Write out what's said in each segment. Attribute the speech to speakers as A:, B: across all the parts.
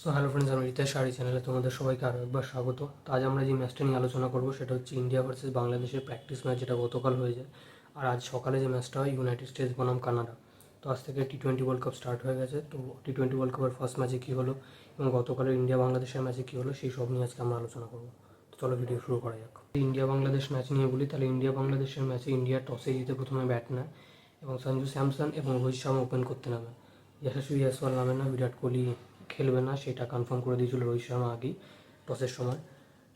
A: So hello friends আমি রিতেশ শাড়ি চ্যানেলে তোমাদের সবাইকে আরও একবার স্বাগত। আজ আমরা যে ম্যাচটা নিয়ে আলোচনা করব, সেটা হচ্ছে ইন্ডিয়া ভার্সেস বাংলাদেশের প্র্যাকটিস ম্যাচ যেটা গতকাল হয়ে যায়। আর আজ সকালে যে ম্যাচটা হয় ইউনাইটেড স্টেটস বনাম কানাডা। তো আজ থেকে T twenty world cup start হয়ে গেছে। তো টি টোয়েন্টি ওয়ার্ল্ড কাপের ফার্স্ট ম্যাচে কী হলো এবং গতকালের ইন্ডিয়া বাংলাদেশের ম্যাচে কী হলো, সেই সব নিয়ে আজকে আমরা আলোচনা করব। তো চলো ভিডিও শুরু করা যাক। ইন্ডিয়া বাংলাদেশ ম্যাচ নিয়ে বলি, তাহলে ইন্ডিয়া বাংলাদেশের ম্যাচে ইন্ডিয়া টসে জিতে প্রথমে ব্যাট নেয় এবং সঞ্জু স্যামসন এবং রোহিত শর্মা ওপেন করতে নামে। যশস্বী জয়সওয়াল নামে না বিরাট কোহলি খেলবে না, সেটা কনফার্ম করে দিয়েছিল রোহিত শর্মা আগেই টসের সময়।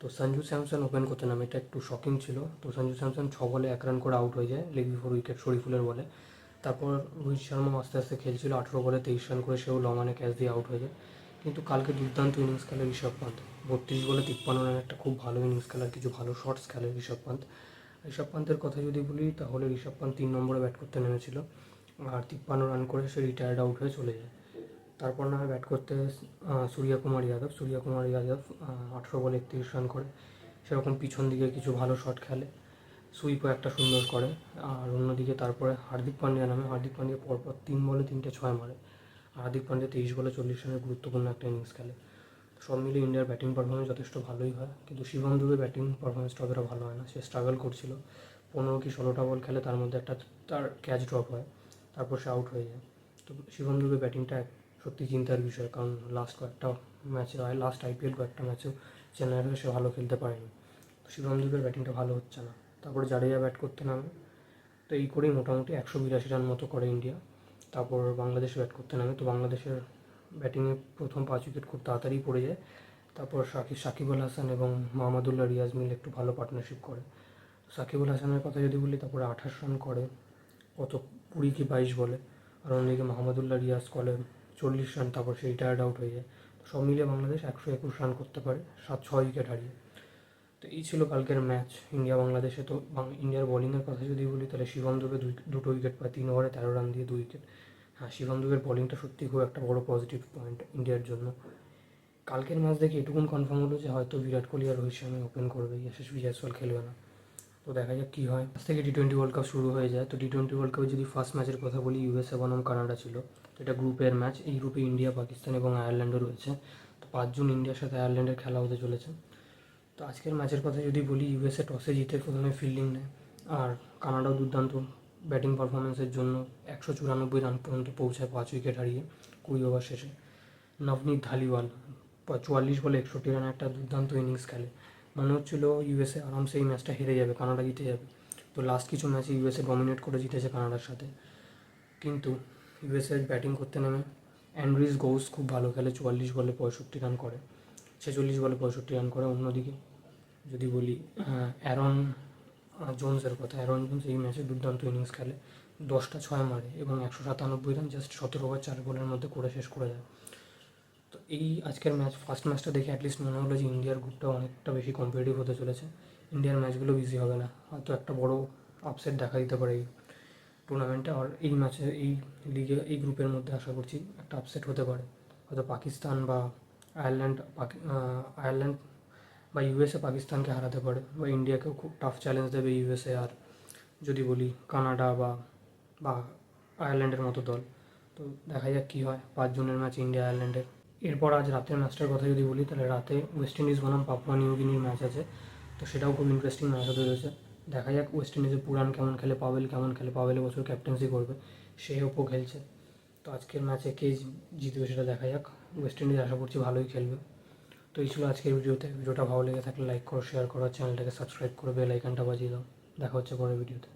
A: তো সঞ্জু স্যামসন ওপেন করতে নামে, এটা একটু শকিং ছিল। তো সঞ্জু স্যামসন ছ বলে এক রান করে আউট হয়ে যায় লেগ বিফোর উইকেট শরীফুলের বলে। তারপর রোহিত শর্মা আস্তে আস্তে খেলছিল, আঠেরো বলে তেইশ রান করে সেও লমানে ক্যাচ দিয়ে আউট হয়ে যায়। কিন্তু কালকে দুর্দান্ত ইনিংস খেলে ঋষভ পান্ত বত্রিশ বলে তিপ্পান্ন রান একটা খুব ভালো ইনিংস খেলার, কিছু ভালো শর্টস খেলে ঋষভ পান্ত ঋষভ পান্তের কথা যদি বলি, তাহলে ঋষভ পান্ত তিন নম্বরে ব্যাট করতে নেমেছিল। আর তিপ্পান্ন রান করে সে রিটায়ার্ড আউট হয়ে চলে যায়। তারপর না ব্যাট করতে আহ, সূর্যা কুমার যাদব সূর্যা কুমার যাদব আঠেরো বলে একত্রিশ রান করে। সেরকম পিছন দিকে কিছু ভালো শট খেলে। সুইপও একটা সুন্দর করে। আর অন্যদিকে তারপরে হার্দিক পান্ডিয়া নামে। হার্দিক পান্ডিয়া পরপর তিন বলে তিনটে ছয় মারে। হার্দিক পান্ডিয়া তেইশ বলে চল্লিশ রানের গুরুত্বপূর্ণ একটা ইনিংস খেলে। সব মিলিয়ে ইন্ডিয়ার ব্যাটিং পারফরমেন্স যথেষ্ট ভালোই হয়। কিন্তু শিবম দুবে ব্যাটিং পারফরমেন্সটা অতটা ভালো হয় না। সে স্ট্রাগল করছিল। পনেরো কি ষোলোটা বল খেলে তার মধ্যে একটা তার ক্যাচ ড্রপ হয়। তারপর সে আউট হয়ে যায়। তো শিবম দুবে ব্যাটিংটা সত্যি চিন্তার বিষয়, কারণ লাস্ট কয়েকটা ম্যাচে লাস্ট আইপিএল কয়েকটা ম্যাচেও চেন্নাইয়ের সে ভালো খেলতে পারেনি। তো শিবম দুবের ব্যাটিংটা ভালো হচ্ছে না। তারপরে জাডেজা ব্যাট করতে নামে। তো এই করেই মোটামুটি একশো বিরাশি রান মতো করে ইন্ডিয়া। তারপর বাংলাদেশ ব্যাট করতে নামে। তো বাংলাদেশের ব্যাটিংয়ে প্রথম পাঁচ উইকেট খুব তাড়াতাড়ি পড়ে যায়। তারপর সাকিব সাকিব আল হাসান এবং মাহমুদুল্লাহ রিয়াজ মিল একটু ভালো পার্টনারশিপ করে। সাকিব আল হাসানের কথা যদি বলি, তারপরে আঠাশ রান করে। কত কুড়ি কি বাইশ বলে। আর অন্যদিকে মাহমুদুল্লাহ রিয়াজ করে চল্লিশ রান, তারপর সে রিটায়ার্ড আউট হয়ে যায়। তো সব মিলিয়ে বাংলাদেশ একশো একুশ রান করতে পারে, সাত, ছয় উইকেট হারিয়ে। তো এই ছিল কালকের ম্যাচ ইন্ডিয়া বাংলাদেশে তো ইন্ডিয়ার বোলিংয়ের কথা যদি বলি, তাহলে শিবম দুবে দুটো উইকেট পায়, তিন ওভারে তেরো রান দিয়ে দুই উইকেট হ্যাঁ শিবম দুবের বোলিংটা সত্যি খুব একটা বড় পজিটিভ পয়েন্ট ইন্ডিয়ার জন্য। কালকের ম্যাচ দেখে এটুকুন কনফার্ম হলো যে, হয়তো বিরাট কোহলি আর রোহিত শর্মা ওপেন করবে যশস্বী জয়সওয়াল খেলবে না। তো দেখা যাক কী হয়। আজ থেকে টি টোয়েন্টি ওয়ার্ল্ড কাপ শুরু হয়ে যায়। তো টি টোয়েন্টি ওয়ার্ল্ড কাপে যদি ফার্স্ট ম্যাচের কথা বলি ইউএসএ বনাম কানাডা ছিল। তো এটা গ্রুপের ম্যাচ এই গ্রুপে ইন্ডিয়া, পাকিস্তান এবং আয়ারল্যান্ডও রয়েছে। তো পাঁচজন ইন্ডিয়ার সাথে আয়ারল্যান্ডের খেলা হতে চলেছে। তো আজকের ম্যাচের কথা যদি বলি ইউএসএ টসে জিতে প্রথমে ফিল্ডিং নেয়। আর কানাডাও দুর্দান্ত ব্যাটিং পারফরমেন্সের জন্য একশো চুরানব্বই রান পর্যন্ত পৌঁছায় পাঁচ উইকেট হারিয়ে কুড়ি ওভার শেষে। নবনীত ধালিওয়াল চুয়াল্লিশ বলে একষট্টি রানের একটা দুর্দান্ত ইনিংস খেলে। মনে হচ্ছিল ইউএসএ আরামসে এই ম্যাচটা হেরে যাবে, কানাডা জিতে যাবে। তো লাস্ট কিছু ম্যাচে ইউএসএ ডমিনেট করে জিতেছে কানাডার সাথে। কিন্তু ইউএসএ ব্যাটিং করতে নেমে। অ্যান্ড্রিস গোস খুব ভালো খেলে, চুয়াল্লিশ বলে পঁয়ষট্টি রান করে, ছেচল্লিশ বলে পঁয়ষট্টি রান করে অন্যদিকে। যদি বলি অ্যারন জোনসের কথা অ্যারন জোনস এই ম্যাচে দুর্দান্ত ইনিংস খেলে। দশটা ছয় মারে এবং একশো সাতানব্বই রান জাস্ট সতেরো ওভার চার বলের মধ্যে করে শেষ করে যায় তো এই আজকের ম্যাচ ফার্স্ট ম্যাচটা দেখে অ্যাটলিস্ট মনে হলো যে ইন্ডিয়ার গ্রুপটা অনেকটা বেশি কম্পিটিটিভ হতে চলেছে। ইন্ডিয়ার ম্যাচগুলো বিজি হবে না। হয়তো একটা বড় আপসেট দেখা দিতে পারে এই টুর্নামেন্টে আর এই ম্যাচে এই লিগে এই গ্রুপের মধ্যে আশা করছি একটা আপসেট হতে পারে। হয়তো পাকিস্তান বা আয়ারল্যান্ড আয়ারল্যান্ড বা ইউএসএ পাকিস্তানকে হারাতে পারে বা ইন্ডিয়াকেও খুব টাফ চ্যালেঞ্জ দেবে ইউএসএ আর যদি বলি কানাডা বা বা আয়ারল্যান্ডের মতো দল। তো দেখা যাক কী হয়, পাঁচ পাঁচজনের ম্যাচ ইন্ডিয়া আয়ারল্যান্ডের এরপর আজ রাতের ম্যাচটার কথা যদি বলি, তাহলে রাতে ওয়েস্ট ইন্ডিজ বনাম পাপুয়া নিউগিনির ম্যাচ আছে। তো সেটাও খুব ইন্টারেস্টিং ম্যাচ হতে রয়েছে দেখা যাক ওয়েস্ট ইন্ডিজের পুরান কেমন খেলে পাবেল কেমন খেলে পাবেল বছর ক্যাপ্টেন্সি করবে সেই ওপো খেলছে। তো আজকের ম্যাচে কে জিতবে সেটা দেখা যাক। ওয়েস্ট ইন্ডিজ আশা করছি ভালোই খেলবে। তো এই ছিল আজকের ভিডিওতে। ভিডিওটা ভালো লেগে থাকলে লাইক করো শেয়ার করো চ্যানেলটাকে সাবস্ক্রাইব করে বেল বাজিয়ে দাও। দেখা হচ্ছে পরের ভিডিওতে।